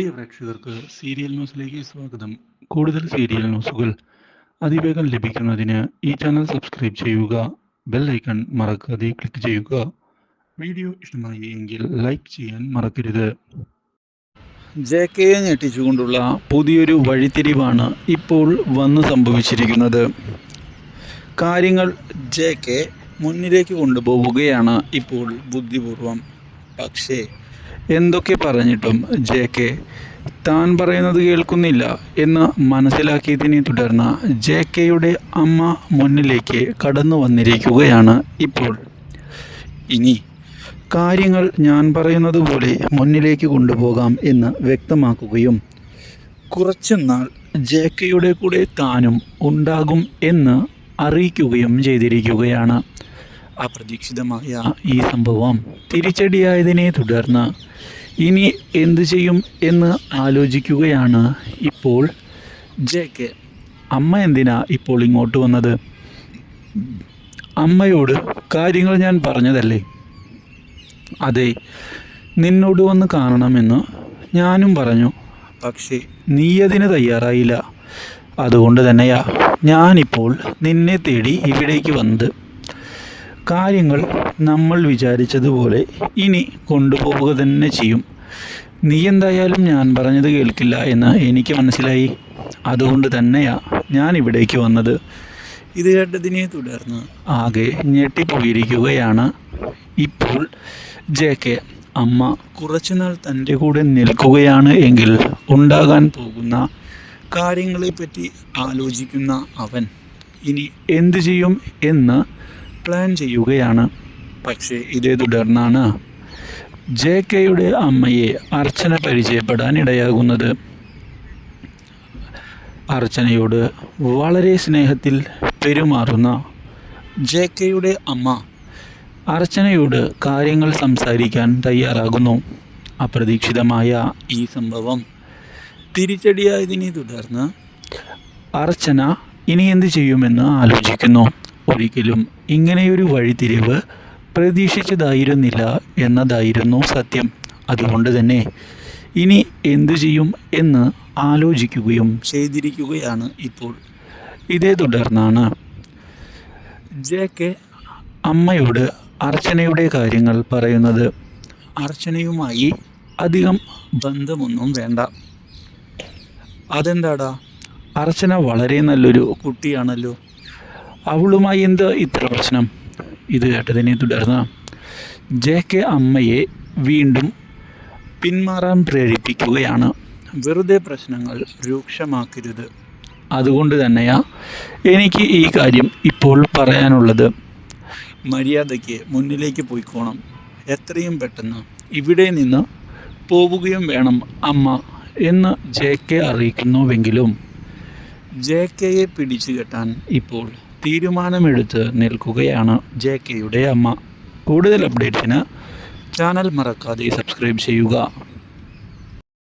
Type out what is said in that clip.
പ്രിയ പ്രേക്ഷകർക്ക് സീരിയൽ ന്യൂസിലേക്ക് സ്വാഗതം. കൂടുതൽ സീരിയൽ ന്യൂസുകൾ അതിവേഗം ലഭിക്കുന്നതിന് ഈ ചാനൽ സബ്സ്ക്രൈബ് ചെയ്യുക ബെൽ ഐക്കൺ മറക്കാതെ ക്ലിക്ക് ചെയ്യുക. വീഡിയോ ഇഷ്ടമായി എങ്കിൽ ലൈക്ക് ചെയ്യാൻ മറക്കരുത്. ജെ കെ എ ഞെട്ടിച്ചുകൊണ്ടുള്ള പുതിയൊരു വഴിത്തിരിവാണ് ഇപ്പോൾ വന്ന് സംഭവിച്ചിരിക്കുന്നത്. കാര്യങ്ങൾ ജെ കെ മുന്നിലേക്ക് കൊണ്ടുപോവുകയാണ് ഇപ്പോൾ ബുദ്ധിപൂർവം. പക്ഷേ എന്തൊക്കെ പറഞ്ഞിട്ടും ജെ കെ താൻ പറയുന്നത് കേൾക്കുന്നില്ല എന്ന് മനസ്സിലാക്കിയതിനെ തുടർന്ന് ജെ കെയുടെ അമ്മ മുന്നിലേക്ക് കടന്നു വന്നിരിക്കുകയാണ് ഇപ്പോൾ. ഇനി കാര്യങ്ങൾ ഞാൻ പറയുന്നത് പോലെ മുന്നിലേക്ക് കൊണ്ടുപോകാം എന്ന് വ്യക്തമാക്കുകയും കുറച്ചുനാൾ ജെ കെയുടെ കൂടെ താനും ഉണ്ടാകും എന്ന് അറിയിക്കുകയും ചെയ്തിരിക്കുകയാണ്. അപ്രതീക്ഷിതമായ ഈ സംഭവം തിരിച്ചടിയായതിനെ തുടർന്ന് ഇനി എന്തു ചെയ്യും എന്ന് ആലോചിക്കുകയാണ് ഇപ്പോൾ ജെ കെ. അമ്മ എന്തിനാ ഇപ്പോൾ ഇങ്ങോട്ട് വന്നത്? അമ്മയോട് കാര്യങ്ങൾ ഞാൻ പറഞ്ഞതല്ലേ? അതെ നിന്നോട് വന്ന് കാണണമെന്ന് ഞാനും പറഞ്ഞു. പക്ഷേ നീ അതിന് തയ്യാറായില്ല. അതുകൊണ്ട് തന്നെയാ ഞാനിപ്പോൾ നിന്നെ തേടി ഇവിടേക്ക് വന്നത്. കാര്യങ്ങൾ നമ്മൾ വിചാരിച്ചതുപോലെ ഇനി കൊണ്ടുപോവുക തന്നെ ചെയ്യും. നീ എന്തായാലും ഞാൻ പറഞ്ഞത് കേൾക്കില്ല എന്ന് എനിക്ക് മനസ്സിലായി. അതുകൊണ്ട് തന്നെയാ ഞാൻ ഇവിടേക്ക് വന്നത്. ഇത് കേട്ടതിനെ തുടർന്ന് ആകെ ഞെട്ടിപ്പോയിരിക്കുകയാണ്. ഇപ്പോൾ ജെ കെ അമ്മ കുറച്ചുനാൾ തന്റെ കൂടെ നിൽക്കുകയാണ് എങ്കിൽ ഉണ്ടാകാൻ പോകുന്ന കാര്യങ്ങളെപ്പറ്റി ആലോചിക്കുന്ന അവൻ ഇനി എന്തു ചെയ്യും എന്ന് പ്ലാൻ ചെയ്യുകയാണ്. പക്ഷേ ഇതേ തുടർന്നാണ് ജെ കെയുടെ അമ്മയെ അർച്ചന പരിചയപ്പെടാൻ ഇടയാകുന്നത്. അർച്ചനയോട് വളരെ സ്നേഹത്തിൽ പെരുമാറുന്ന ജെ കെയുടെ അമ്മ അർച്ചനയോട് കാര്യങ്ങൾ സംസാരിക്കാൻ തയ്യാറാകുന്നു. അപ്രതീക്ഷിതമായ ഈ സംഭവം തിരിച്ചടിയായതിനെ തുടർന്ന് അർച്ചന ഇനി എന്ത് ചെയ്യുമെന്ന് ആലോചിക്കുന്നു. ഒരിക്കലും ഇങ്ങനെയൊരു വഴിതിരിവ് പ്രതീക്ഷിച്ചതായിരുന്നില്ല എന്നതായിരുന്നു സത്യം. അതുകൊണ്ട് തന്നെ ഇനി എന്തു ചെയ്യും എന്ന് ആലോചിക്കുകയും ചെയ്തിരിക്കുകയാണ് ഇപ്പോൾ. ഇതേ തുടർന്നാണ് ജെ കെ അമ്മയോട് അർച്ചനയുടെ കാര്യങ്ങൾ പറയുന്നത്. അർച്ചനയുമായി അധികം ബന്ധമൊന്നും വേണ്ട. അതെന്താടാ? അർച്ചന വളരെ നല്ലൊരു കുട്ടിയാണല്ലോ. അവളുമായി എന്ത്? ഇത്ര പ്രശ്നം. ഇത് കേട്ടതിനെ തുടർന്ന് ജെ കെ അമ്മയെ വീണ്ടും പിന്മാറാൻ പ്രേരിപ്പിക്കുകയാണ്. വെറുതെ പ്രശ്നങ്ങൾ രൂക്ഷമാക്കരുത്. അതുകൊണ്ട് തന്നെയാ എനിക്ക് ഈ കാര്യം ഇപ്പോൾ പറയാനുള്ളത്. മര്യാദയ്ക്ക് മുന്നിലേക്ക് പോയിക്കോണം. എത്രയും പെട്ടെന്ന് ഇവിടെ നിന്ന് പോവുകയും വേണം അമ്മ എന്ന് ജെ കെ അറിയിക്കുന്നുവെങ്കിലും ജെ കെയെ പിടിച്ചു കെട്ടാൻ ഇപ്പോൾ തീരുമാനമെടുത്ത് നിൽക്കുകയാണ് ജെ കെയുടെ അമ്മ. കൂടുതൽ അപ്ഡേറ്റ്സിന് ചാനൽ മറക്കാതെ സബ്സ്ക്രൈബ് ചെയ്യുക.